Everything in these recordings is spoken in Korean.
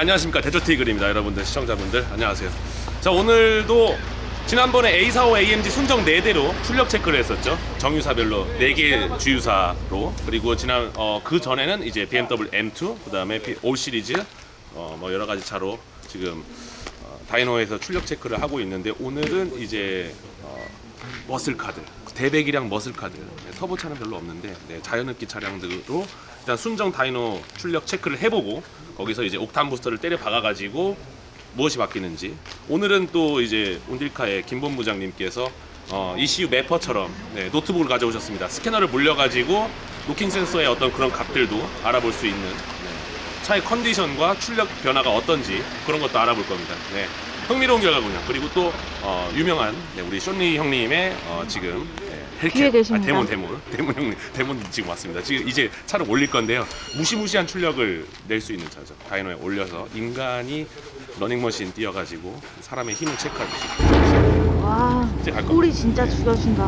네 안녕하십니까. 대저테이글입니다. 여러분들 시청자분들 안녕하세요. 자 오늘도 지난번에 A45 AMG 순정 4대로 출력 체크를 했었죠. 정유사별로 4개 주유사로. 그리고 지난 어, 그 전에는 이제 BMW M2 그 다음에 올 시리즈 어, 뭐 여러 가지 차로 지금 어, 다이노에서 출력 체크를 하고 있는데 오늘은 이제 어, 머슬카들 대배기량 머슬카들 네, 터보 차는 별로 없는데 네, 자연흡기 차량들로 일단 순정 다이노 출력 체크를 해보고 거기서 이제 옥탄 부스터를 때려 박아가지고 무엇이 바뀌는지 오늘은 또 이제 온딜카의 김본 부장님께서 어, ECU 매퍼처럼 네, 노트북을 가져오셨습니다 스캐너를 물려가지고 노킹 센서의 어떤 그런 값들도 알아볼 수 있는 네, 차의 컨디션과 출력 변화가 어떤지 그런 것도 알아볼 겁니다. 네. 흥미로운 결과군요. 그리고 또 어, 유명한 네, 우리 쇼니 형님의 어, 지금 뒤에 계십니다. 아, 대문 대문 대문 형님 대문 지금 왔습니다. 지금 이제 차를 올릴 건데요. 무시무시한 출력을 낼 수 있는 차죠. 다이노에 올려서 인간이 러닝머신 뛰어가지고 사람의 힘을 체크하듯이 와 이제 갈 겁니다. 소리 진짜 죽여준다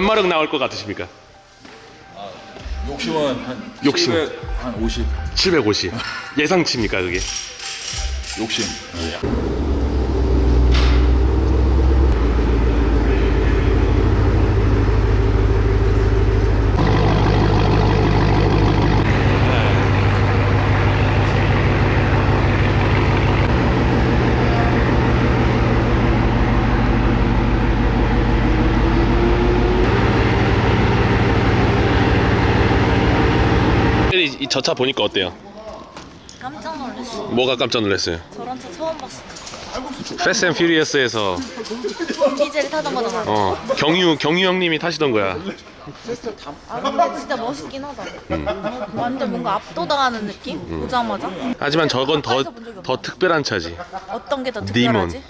몇 마력 나올 것 같으십니까? 욕심은 한 욕심. 700, 한 50. 750 예상치입니까 그게? 욕심. 이 저 차 보니까 어때요? 깜짝 놀랐어 뭐가 깜짝 놀랐어요? 저런 차 처음 봤어 패스 앤 퓨리어스에서 디젤 타던 거잖아 어, 경유 경유 형님이 타시던 거야. 아 근데 진짜 멋있긴 하다 완전 뭔가 압도당하는 느낌? 보자마자 하지만 저건 더 더 특별한 차지. 어떤 게 더 니몬. 특별하지?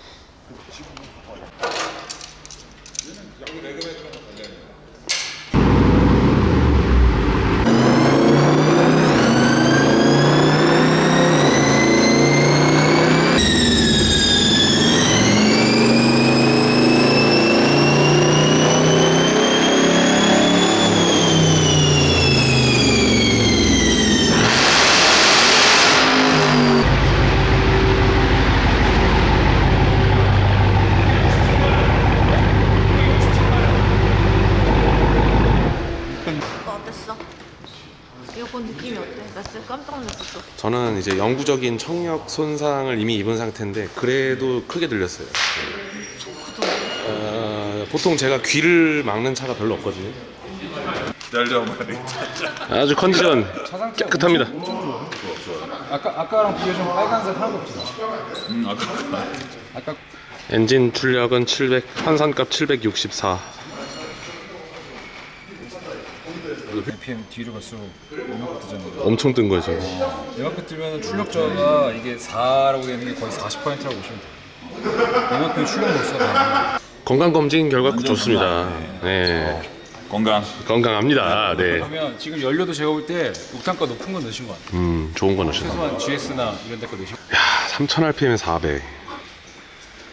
오빠 어땠어? 이거 본 느낌이 어때? 나 진짜 깜짝 놀랐어 저는 이제 영구적인 청력 손상을 이미 입은 상태인데 그래도 크게 들렸어요. 어, 보통 제가 귀를 막는 차가 별로 없거든요. 날려 말이. 아주 컨디션 깨끗합니다. 아까 아까랑 비교 좀 빨간색 하나도 없잖아. 음, 아까 아까 엔진 출력은 700, 환산값 764. BPM 뒤로 갈수록 이만큼 뜨잖아. 엄청 뜬 거죠. 이만큼 뜨면 출력저가 이게 4라고 되는 게 거의 40%라고 보시면 돼. 이만큼 출력 못 써. 건강 검진 결과 좋습니다. 네. 건강. 건강합니다. 네. 그러면 지금 연료도 제가 볼때 옥탄가 높은 건 넣으신 거 같아요. 음, 좋은 거 넣으셨다. 최소한 GS나 이런 데거 넣으신 거. 야, 3000rpm에 400.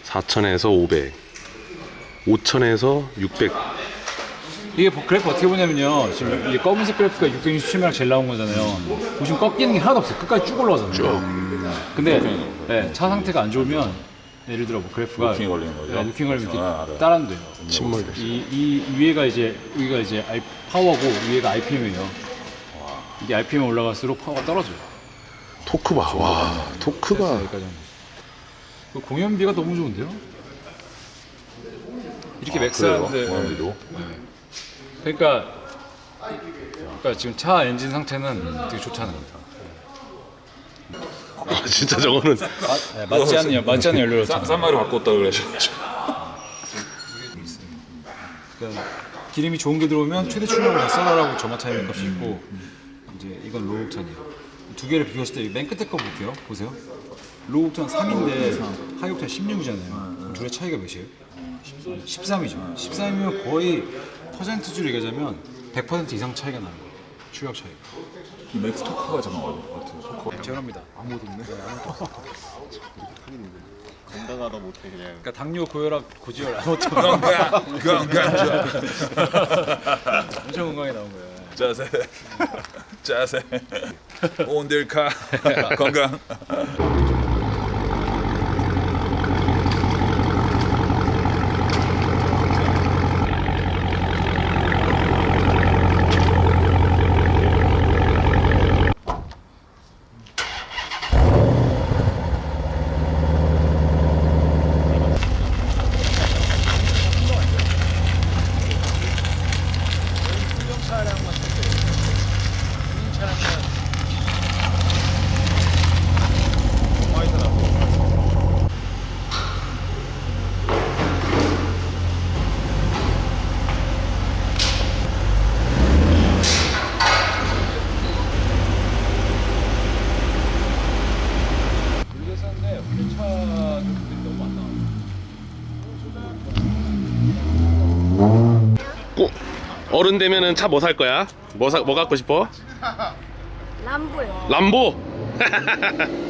4000에서 500. 5000에서 600. 이게 뭐 그래프 어떻게 보냐면요. 지금 이게 검은색 그래프가 667명 제일 나온 거잖아요. 보시면 꺾이는 게 하나도 없어요. 끝까지 쭉 올라가잖아요. 쭉. 근데 네, 차 상태가 안 좋으면 예를 들어 뭐 그래프가 루킹이 걸리는 거죠? 네, 루킹 걸리면 이렇게 아, 알아요. 따라는돼요. 침몰돼. 이, 이 위에가 이제 여기가 이제 I, 파워고 위에가 RPM이에요. 이게 RPM 올라갈수록 파워가 떨어져요. 토크 봐. 와, 토크가 여기까지. 그 공연비가 너무 좋은데요? 이렇게 맥스하는데 공연비도. 그러니까 그러니까 지금 차 엔진 상태는 되게 좋잖아요. 아, 진짜 저거는 네, 맞지 않는 맞지 않는 연료로 싼, 싼 말을 바꿨다 그러셔. 그러니까 기름이 좋은 게 들어오면 최대 출력을 다 써라라고 타이밍 값이 있고 이제 이건 로우옥탄이에요. 두 개를 비교했을 때 맨 끝에 거 볼게요. 보세요. 로우옥탄 3인데 하이옥탄 16이잖아요. 둘의 차이가 몇이에요? 13이죠. 13이면 거의 퍼센트주로 얘기하자면 100% 이상 차이가 나는 거예요. 출력 차이가. 맥스 토크가 잠깐 같아요. 토크. 제어합니다. 아무도 없네. 건강하다 못해 그냥. 그러니까 당뇨, 고혈압, 고지혈 건강, 건강, 엄청 건강에 나온 거예요. 자세, 자세. 온들카, 건강. 모르겠었는데 훈련차들이 너무 안 나와요. 꾸- 어른 되면은 차 뭐 살 거야? 뭐, 사, 뭐 갖고 싶어? 람보요. 람보!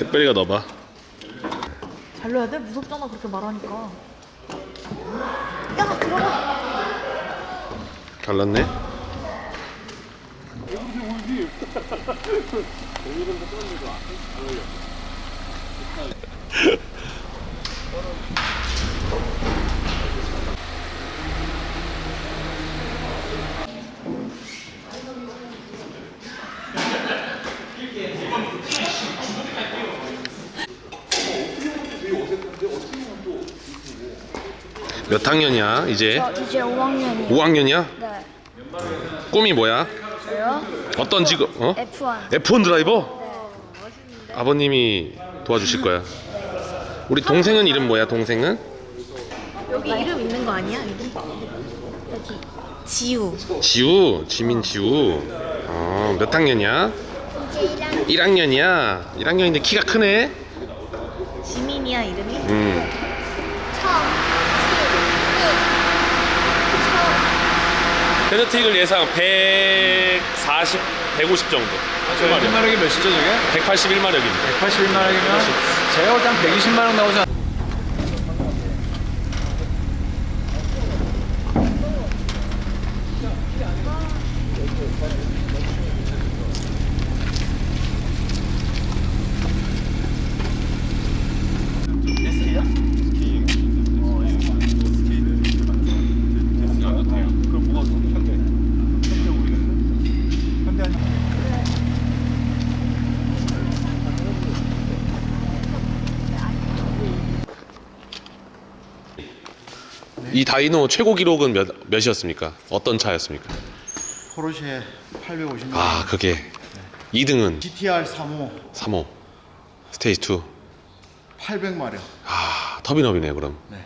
햇별이가 넣어봐. 달려야 돼? 무섭잖아 그렇게 말하니까. 야 들어가. 갈랐네? 몇 학년이야 이제? 저 이제 5학년이요. 5학년이야? 네. 꿈이 뭐야? 저요? 어떤 직업? 어? F1. F1 드라이버? 아버님이 도와주실 거야. 우리 동생은 이름 뭐야? 동생은? 여기 이름 있는 거 아니야? 이름? 여기. 지우. 지우, 지민 지우. 어, 몇 학년이야? 이제 1학년. 1학년이야. 1학년인데 키가 크네. 지민이야 이름이? 음. 페더틱을 예상 140, 150 정도. 저 1마력이 몇이죠 저게? 181마력입니다. 181마력이면 제가 볼때 한 120마력 나오지 않... 이 다이노 최고 기록은 몇, 몇이었습니까? 어떤 차였습니까? 포르쉐 850. 아, 그게 2등은 GTR 3호 3호 스테이지 2. 800마력. 아, 터빈업이네 그럼. 네.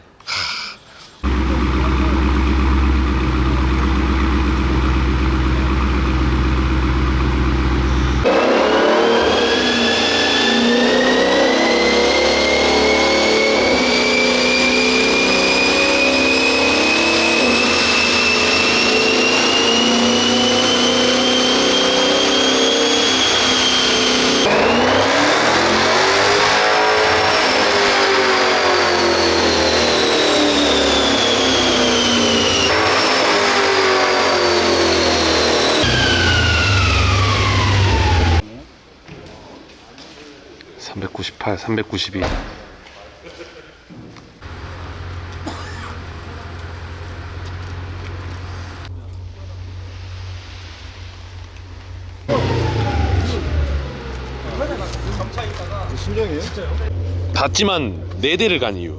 398, 392. 봤지만 네 대를 간 이유.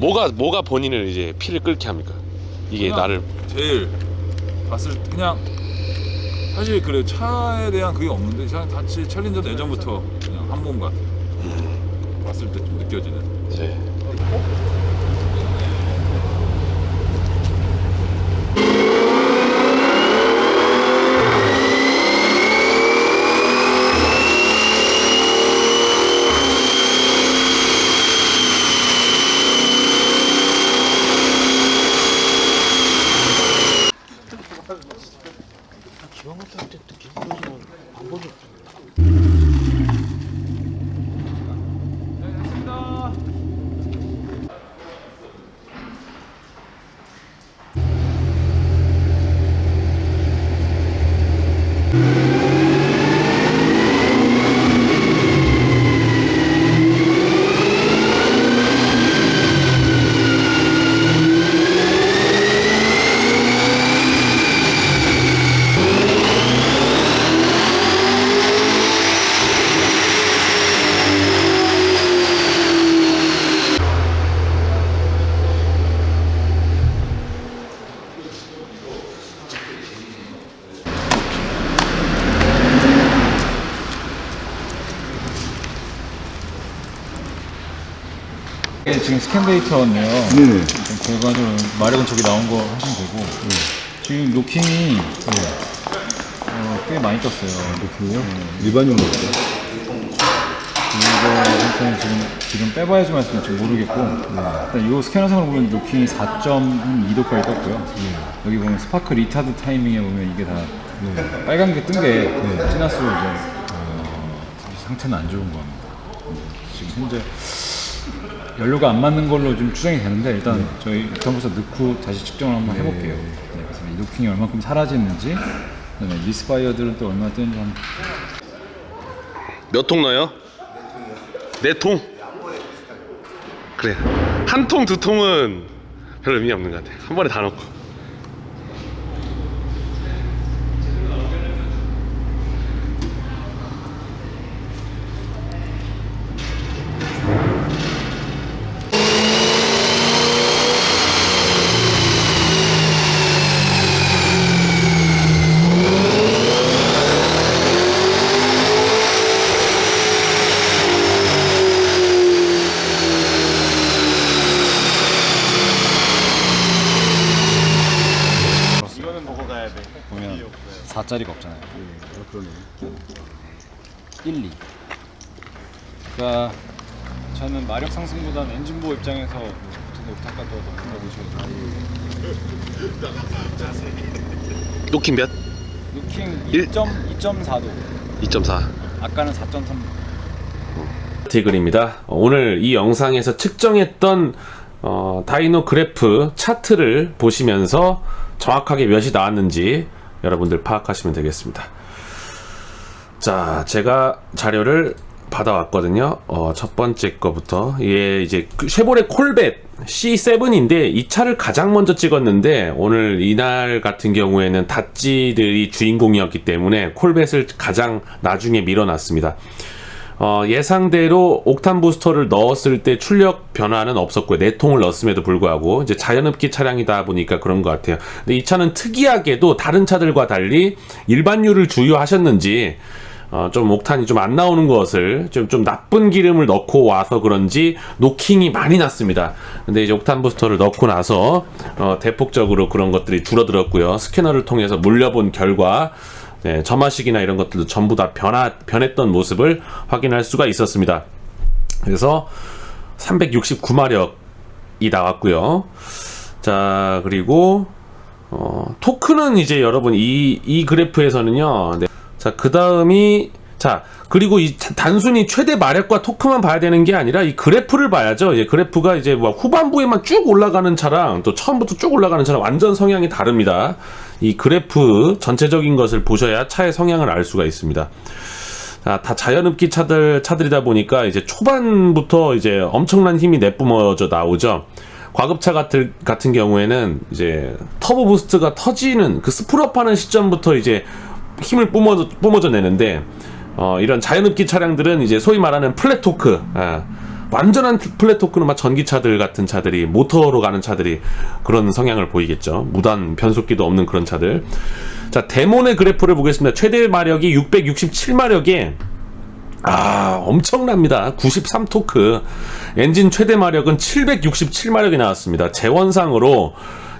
뭐가 뭐가 본인을 이제 피를 끓게 합니까? 이게 그냥 나를 제일 봤을 때 그냥 사실 그래 차에 대한 그게 없는데 그냥 같이 챌린저 예전부터 한 몸 같아. 봤을 때 좀 느껴지는. 네. 이게 지금 스캔 데이터네요. 네. 결과적으로 마력은 저기 나온 거 하시면 되고 지금 로킹이 어, 꽤 많이 떴어요. 로킹이요? 일반용으로 이거 상태는 지금 지금 빼봐야지만 지금 지금 모르겠고 일단 이 스캐너 상으로 보면 로킹이 4.2도까지 떴고요. 여기 보면 스파크 리타드 타이밍에 보면 이게 다 빨간 게 뜬게 지나스로 이제 어, 상태는 안 좋은 겁니다. 지금 현재 연료가 안 맞는 걸로 좀 추정이 되는데 일단 저희 유턴부터 넣고 다시 측정을 한번 해볼게요. 네, 그래서 이 노킹이 얼마큼 사라지는지 그다음에 미스파이어들은 또 얼마나 뜨는지 한번 몇 통 넣어요? 네 통? 그래 한 통 두 통은 별 의미 없는 것 같아 한 번에 다 넣고 보면 4짜리가 없잖아요. 1, 2. 그러니까 저는 마력 상승보다는 엔진 보호 입장에서 옥타가 더 높다고 보시면 노킹 몇? 루킹 일- 2.2.4도. 2.4 아까는 4.3. 티글입니다. 오늘 이 영상에서 측정했던 어, 다이노 그래프 차트를 보시면서 정확하게 몇이 나왔는지 여러분들 파악하시면 되겠습니다. 자, 제가 자료를 받아왔거든요. 어, 첫 번째 거부터. 예, 이제 그 쉐보레 콜벳 C7인데 이 차를 가장 먼저 찍었는데 오늘 이날 같은 경우에는 다찌들이 주인공이었기 때문에 콜벳을 가장 나중에 밀어놨습니다. 어, 예상대로 옥탄 부스터를 넣었을 때 출력 변화는 없었고요. 네 통을 넣었음에도 불구하고 이제 자연흡기 차량이다 보니까 그런 것 같아요. 근데 이 차는 특이하게도 다른 차들과 달리 일반유를 주유하셨는지 어, 좀 옥탄이 좀 안 나오는 것을 좀, 좀 나쁜 기름을 넣고 와서 그런지 노킹이 많이 났습니다. 근데 이제 옥탄 부스터를 넣고 나서 어, 대폭적으로 그런 것들이 줄어들었고요. 스캐너를 통해서 물려본 결과 네, 점화식이나 이런 것들도 전부 다 변화, 변했던 모습을 확인할 수가 있었습니다. 그래서 369마력이 나왔고요. 자, 그리고 어, 토크는 이제 여러분 이, 이 그래프에서는요. 네. 자, 그 다음이 자, 그리고 이 자- 단순히 최대 마력과 토크만 봐야 되는 게 아니라 이 그래프를 봐야죠. 이제 그래프가 이제 뭐 후반부에만 쭉 올라가는 차랑 또 처음부터 쭉 올라가는 차랑 완전 성향이 다릅니다. 이 그래프 전체적인 것을 보셔야 차의 성향을 알 수가 있습니다. 아, 다 자연흡기 차들 차들이다 보니까 이제 초반부터 이제 엄청난 힘이 내뿜어져 나오죠. 과급차 같은 같은 경우에는 이제 터보 부스트가 터지는 그 스프럽하는 시점부터 이제 힘을 뿜어져 뿜어져 내는데 어, 이런 자연흡기 차량들은 이제 소위 말하는 플랫 토크 아, 완전한 플랫 토크는 막 전기차들 같은 차들이 모터로 가는 차들이 그런 성향을 보이겠죠. 무단 변속기도 없는 그런 차들. 자 데몬의 그래프를 보겠습니다. 최대 마력이 667마력에 아 엄청납니다 93 토크 엔진 최대 마력은 767마력이 나왔습니다 재원상으로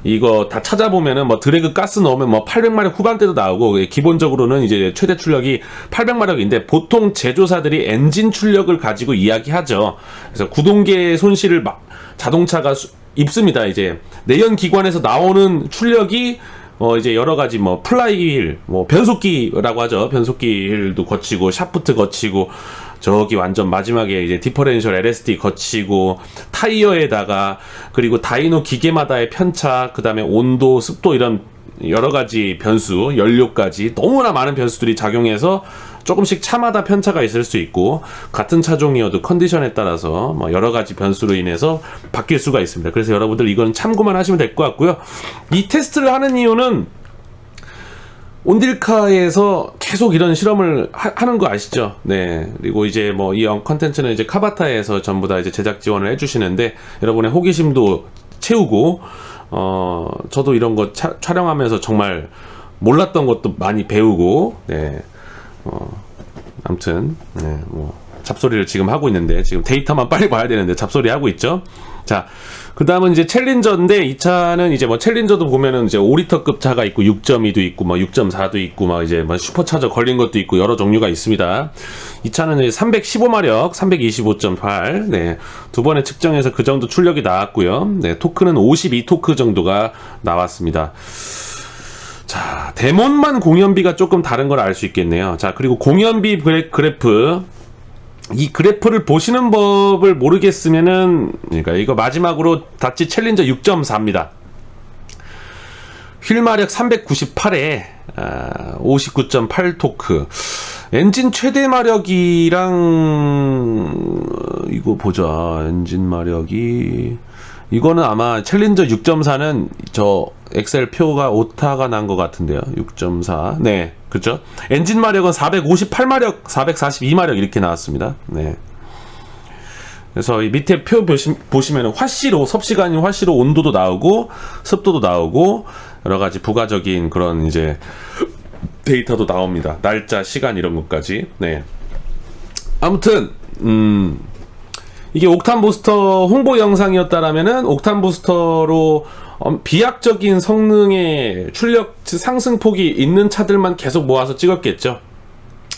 이거 다 찾아보면은 뭐 드래그 가스 넣으면 뭐 800마력 후반대도 나오고 예, 기본적으로는 이제 최대 출력이 800마력인데 보통 제조사들이 엔진 출력을 가지고 이야기하죠. 그래서 구동계 손실을 막 자동차가 수- 입습니다 이제. 내연 기관에서 나오는 출력이 어 이제 여러 가지 뭐 플라이휠 뭐 변속기라고 하죠. 변속기도 거치고 샤프트 거치고 저기 완전 마지막에 이제 디퍼렌셜 LSD 거치고 타이어에다가 그리고 다이노 기계마다의 편차 그 다음에 온도 습도 이런 여러 가지 변수 연료까지 너무나 많은 변수들이 작용해서 조금씩 차마다 편차가 있을 수 있고 같은 차종이어도 컨디션에 따라서 뭐 여러 가지 변수로 인해서 바뀔 수가 있습니다. 그래서 여러분들 이건 참고만 하시면 될 것 같고요. 이 테스트를 하는 이유는 온딜카에서 계속 이런 실험을 하, 는거 아시죠? 네. 그리고 이제 뭐 이 컨텐츠는 이제 카바타에서 전부 다 이제 제작 지원을 해주시는데 여러분의 호기심도 채우고 어 저도 이런 거 차- 촬영하면서 정말 몰랐던 것도 많이 배우고 네. 어 아무튼 네, 뭐 잡소리를 지금 하고 있는데 지금 데이터만 빨리 봐야 되는데 잡소리 하고 있죠. 자, 그 다음은 이제 챌린저인데 이 차는 이제 뭐 챌린저도 보면은 이제 5리터급 차가 있고 6.2도 있고 뭐 6.4도 있고 막 이제 뭐 슈퍼차저 걸린 것도 있고 여러 종류가 있습니다. 이 차는 이제 315마력, 325.8. 네. 두 번에 측정해서 그 정도 출력이 나왔고요. 네, 토크는 52 토크 정도가 나왔습니다. 자, 데몬만 공연비가 조금 다른 걸 알 수 있겠네요. 자, 그리고 공연비 그래- 그래프. 이 그래프를 보시는 법을 모르겠으면은, 그러니까 이거 마지막으로 다치 챌린저 6.4입니다. 휠마력 398에 아, 59.8 토크. 엔진 최대 마력이랑 어, 이거 보자. 엔진 마력이 이거는 아마 챌린저 6.4는 저 엑셀 표가 오타가 난 것 같은데요. 6.4. 네. 그죠? 엔진 마력은 458마력, 442마력 이렇게 나왔습니다. 네. 그래서 이 밑에 표 보시, 보시면 화씨로 섭씨가 아닌 화씨로 온도도 나오고 습도도 나오고 여러 가지 부가적인 그런 이제 데이터도 나옵니다. 날짜, 시간 이런 것까지. 네. 아무튼 음 이게 옥탄 부스터 홍보 영상이었다라면은 옥탄 부스터로 엄- 비약적인 성능의 출력 상승폭이 있는 차들만 계속 모아서 찍었겠죠.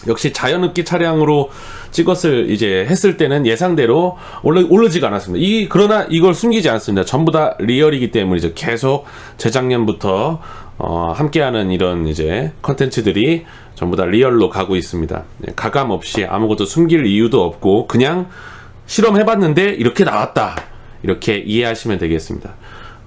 역시 자연흡기 차량으로 찍었을 이제 했을 때는 예상대로 올라 오르지가 않았습니다. 이 그러나 이걸 숨기지 않습니다. 전부 다 리얼이기 때문이죠. 계속 재작년부터 어, 함께하는 이런 이제 컨텐츠들이 전부 다 리얼로 가고 있습니다. 네, 가감 없이 아무것도 숨길 이유도 없고 그냥 실험해봤는데 이렇게 나왔다. 이렇게 이해하시면 되겠습니다.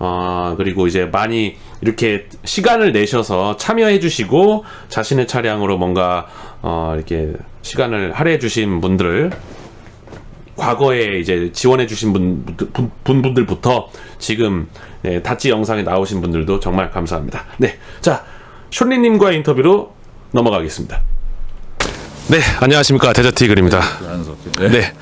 어, 그리고 이제 많이 이렇게 시간을 내셔서 참여해 주시고 자신의 차량으로 뭔가 어, 이렇게 시간을 할애해 주신 분들을 과거에 이제 지원해 주신 분, 분, 분- 분들부터 지금 네, 다찌 영상에 나오신 분들도 정말 감사합니다. 네, 자 쇼리님과의 인터뷰로 넘어가겠습니다. 네, 안녕하십니까 데저트 이글입니다. 네.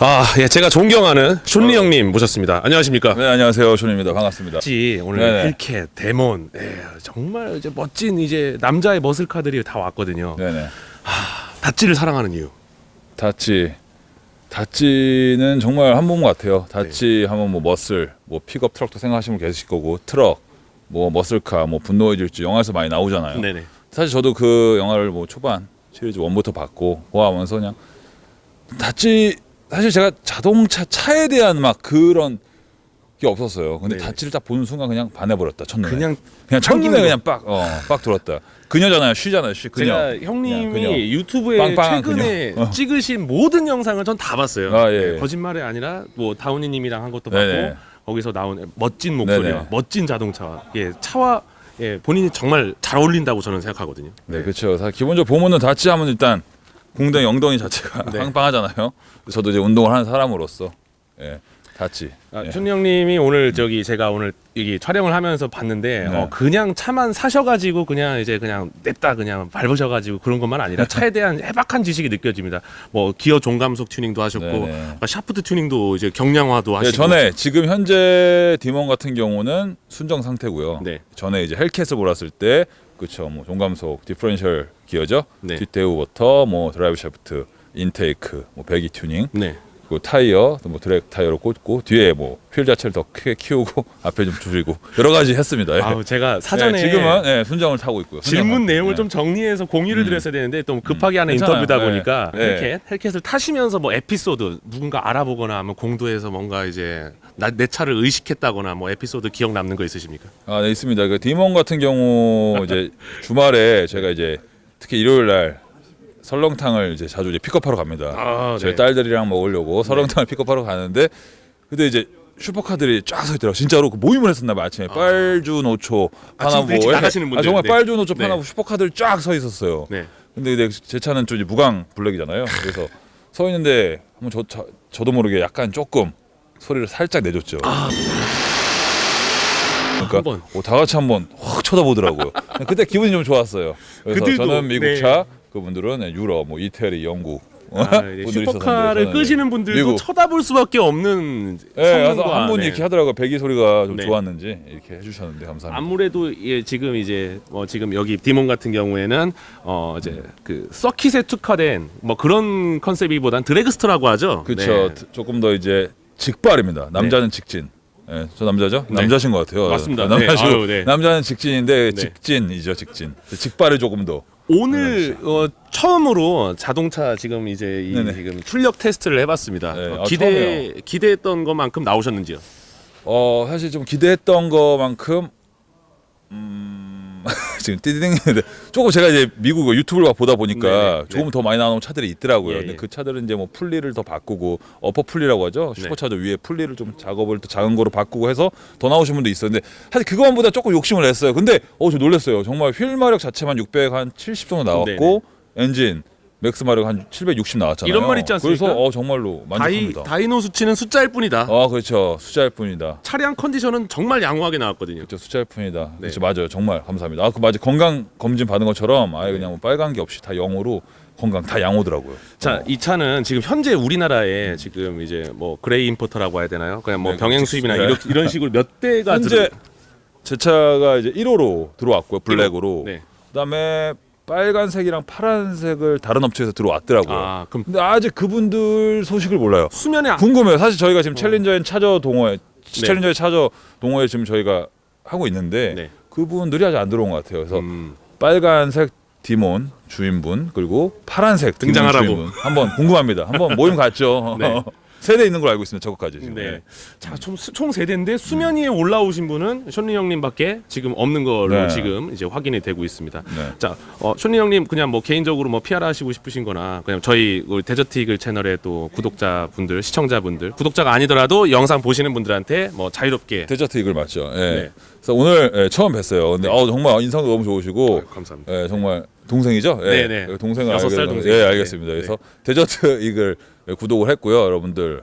네, 아, 예, 제가 존경하는 쇼리 형님 모셨습니다. 안녕하십니까? 네, 안녕하세요. 쇼입니다 반갑습니다. 지 오늘 네네. 힐캣 데몬 예, 정말 이제 멋진 이제 남자의 머슬카들이 다 왔거든요. 네네. 다찌를 사랑하는 이유. 다치. 다치는 정말 한 몸 같아요. 다치 하면 뭐 머슬, 뭐 픽업 트럭도 생각하시면 계실 거고 트럭, 뭐 머슬카, 뭐 분노의 질주 영화에서 많이 나오잖아요. 네네. 사실 저도 그 영화를 뭐 초반 시리즈 원부터 봤고 보아하면서 그냥 다치 사실 제가 자동차 차에 대한 막 그런 게 없었어요. 근데 네. 다치를 딱 보는 순간 그냥 반해버렸다 첫눈에. 그냥 그냥 첫눈에 거. 그냥 빡 어 빡 들었다. 그녀잖아요. 쉬잖아요. 쉬 그녀. 제가 형님이 그냥 그녀. 유튜브에 빵빵한 최근에 그녀. 어. 찍으신 모든 영상을 전 다 봤어요. 아, 예, 예. 거짓말이 아니라 뭐 다운이님이랑 한 것도 네네. 봤고 거기서 나온 멋진 목소리와 네네. 멋진 자동차와 예 차와 예 본인이 정말 잘 어울린다고 저는 생각하거든요. 네, 그렇죠. 사- 기본적으로 보면은 다치 하면 일단 궁뎅이 엉덩이 자체가 네. 빵빵하잖아요. 저도 이제 운동을 하는 사람으로서 예, 닿지. 아, 예. 촌 형님이 오늘 저기 제가 오늘 여기 촬영을 하면서 봤는데 네. 어, 그냥 차만 사셔가지고 그냥 이제 그냥 냈다 그냥 밟으셔가지고 그런 것만 아니라 차에 대한 해박한 지식이 느껴집니다. 뭐 기어 종감속 튜닝도 하셨고 네네. 아, 샤프트 튜닝도 이제 경량화도 예, 하시고 전에 지금 현재 디몬 같은 경우는 순정 상태고요. 네. 전에 이제 헬켓을 몰았을 때 그쵸 뭐 종감속 디퍼런셜 기어죠. 네. 뒷대우부터 뭐 드라이브 샤프트, 인테이크, 뭐 배기 튜닝, 네. 그리고 타이어, 또 뭐 드랙 타이어로 꽂고 뒤에 뭐 휠 자체를 더 크게 키우고 앞에 좀 줄이고 여러 가지 했습니다. 예. 아우 제가 사전에 예, 지금은 예, 순정을 타고 있고요. 질문 순정은. 내용을 예. 좀 정리해서 공유를 드렸어야 되는데 또 급하게 하는 괜찮아요. 인터뷰다 네. 보니까 네. 헬켓 헬켓을 타시면서 뭐 에피소드 누군가 알아보거나 하면 공도에서 뭔가 이제 나, 내 차를 의식했다거나 뭐 에피소드 기억 남는 거 있으십니까? 아, 네, 있습니다. 그 디몬 같은 경우 이제 주말에 제가 이제 특히 일요일 날 설렁탕을 이제 자주 이제 픽업하러 갑니다. 아, 저희 네. 딸들이랑 먹으려고 설렁탕을 픽업하러 가는데 근데 이제 슈퍼카들이 쫙 서 있더라고. 진짜로 그 모임을 했었나 봐. 아침에 빨주 노초 파나보 일찍 나가시는 아, 분들. 정말 네. 빨주 노초 네. 파나보 슈퍼카들 쫙 서 있었어요. 네. 근데 이제 제 차는 좀 이제 무광 블랙이잖아요. 그래서 서 있는데 한번 저, 저 저도 모르게 약간 조금 소리를 살짝 내줬죠. 그러니까 한번. 어, 다 같이 한번 확 쳐다보더라고요. 그때 기분이 좀 좋았어요. 그래서 그들도, 저는 미국 네. 차, 그분들은 유럽, 뭐 이태리, 영국 아, 이제 분들이 슈퍼카를 있었는데 끄시는 분들도 미국. 쳐다볼 수밖에 없는 예, 그래서 성능과 한 분이 네. 이렇게 하더라고요. 배기 소리가 좀 네. 좋았는지 이렇게 해주셨는데 감사합니다. 아무래도 예, 지금 이제 뭐 지금 여기 디몬 같은 경우에는 어 이제 그 서킷에 특화된 뭐 그런 컨셉이보단 드래그스터라고 하죠. 그렇죠. 네. 조금 더 이제 직발입니다. 남자는 직진. 예, 저 남자죠? 네. 남자신 것 같아요. 맞습니다. 남자시고 네. 아유, 네. 남자는 직진인데 네. 직진이죠, 직진. 직발을 조금 더. 오늘 어, 처음으로 자동차 지금 이제 이 네네. 지금 출력 테스트를 해봤습니다. 네, 어, 아, 기대 처음이에요. 기대했던 것만큼 나오셨는지요? 어 사실 좀 기대했던 거만큼 음 지금 띠딩인데 조금 제가 이제 미국 유튜브를 막 보다 보니까 네네, 조금 네. 더 많이 나오는 차들이 있더라고요. 예, 근데 예. 그 차들은 이제 뭐 풀리를 더 바꾸고 어퍼 풀리라고 하죠. 네. 슈퍼차저 위에 풀리를 좀 작업을 또 작은 거로 바꾸고 해서 더 나오신 분도 있었는데 사실 그거보다 조금 욕심을 냈어요. 근데 어저 놀랐어요. 정말 휠 마력 자체만 600 한 70 정도 나왔고 엔진 맥스 마력 한 760 나왔잖아요. 이런 말 있지 않습니까? 그래서 어 정말로 다이, 만족합니다. 다이노 수치는 숫자일 뿐이다. 아 그렇죠. 숫자일 뿐이다. 차량 컨디션은 정말 양호하게 나왔거든요. 그렇죠 숫자일 뿐이다. 네. 그렇죠 맞아요 정말 감사합니다. 아그 맞아 건강 검진 받은 것처럼 아예 그냥 뭐 빨간 게 없이 다 영어로 건강 다 양호더라고요. 자, 어. 이 차는 지금 현재 우리나라에 지금 이제 뭐 그레이 임포터라고 해야 되나요? 그냥 뭐 네, 병행 그렇죠. 수입이나 네. 이런, 이런 식으로 몇 대가 현재 들어 제 차가 이제 1호로 들어왔고요 블랙으로. 네. 그다음에 빨간색이랑 파란색을 다른 업체에서 들어왔더라고요. 아, 그럼 근데 아직 그분들 소식을 몰라요. 수면에 아- 궁금해요. 사실 저희가 지금 챌린저인 차저 동호회, 네. 챌린저인 차저 동호회 지금 저희가 하고 있는데 네. 그분들이 아직 안 들어온 것 같아요. 그래서 음, 빨간색 디몬 주인분 그리고 파란색 디몬 등장하라고. 주인분 한번 궁금합니다. 한번 모임 갔죠. 네. 세대 있는 걸 알고 있습니다. 저거까지. 지금. 네. 자, 총, 수- 총 세대인데 수면 위에 올라오신 분은 쇼니 형님밖에 지금 없는 걸로 네. 지금 이제 확인이 되고 있습니다. 네. 자, 어, 쇼니 형님 그냥 뭐 개인적으로 뭐 PR 하시고 싶으신거나 그냥 저희 우리 데저트 이글 채널의 또 구독자 분들, 시청자 분들, 구독자가 아니더라도 영상 보시는 분들한테 뭐 자유롭게 데저트 이글 맞죠. 예. 네. 그래서 오늘 예, 처음 뵀어요. 근데 어, 정말 인상도 너무 좋으시고 아, 감사합니다. 예, 정말 동생이죠? 예. 네, 네. 동생을 여섯 살 알게 돼서- 동생이죠. 예, 네. 알겠습니다. 그래서 데저트 이글 구독을 했고요. 여러분들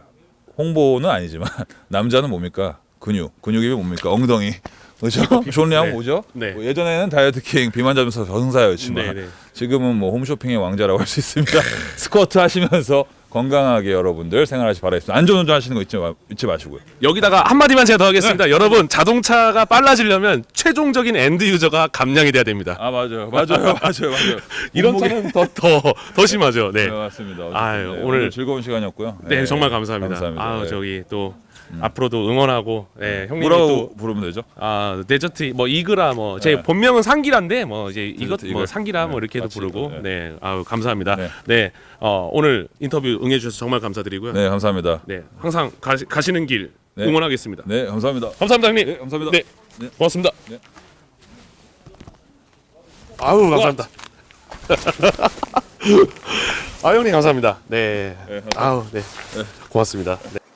홍보는 아니지만 남자는 뭡니까? 근육. 근육이 뭡니까? 엉덩이. 그렇죠? 쇼니하면 네. 뭐죠? 네. 뭐 예전에는 다이어트 킹 비만 잡면서 저승사였지만 네, 네. 지금은 뭐 홈쇼핑의 왕자라고 할 수 있습니다. 스쿼트 하시면서 건강하게 여러분들 생활하시 바라겠습니다. 안전운전 하시는 거 잊지, 마, 잊지 마시고요. 여기다가 한마디만 제가 더 하겠습니다. 여러분, 자동차가 빨라지려면 최종적인 엔드 유저가 감량이 돼야 됩니다. 아 맞아요, 맞아요, 맞아요, 맞아요. 이런 몸무게- 차는 더, 더, 더 심하죠. 네. 네, 맞습니다. 아유, 네, 오늘- 오늘 즐거운 시간이었고요. 네, 정말 감사합니다. 감사합니다. 아우, 네. 저기 또 앞으로도 응원하고, 네, 형님이 뭐라고 또 부르면 되죠? 아 데저트 뭐 이그라 뭐 제 네. 본명은 상기란데 뭐 이제 이것 데저트 뭐 이글. 상기라 뭐 네, 이렇게도 부르고 또, 네 아우 감사합니다 네. 네 어, 오늘 인터뷰 응해주셔서 정말 감사드리고요 네, 네, 감사합니다. 항상 가시, 가시는 길 네. 응원하겠습니다 네, 감사합니다. 감사합니다 형님 네, 감사합니다. 네, 네. 고맙습니다 네. 아우 감사합니다 아 형님 감사합니다 네, 네. 아우 네 고맙습니다 네.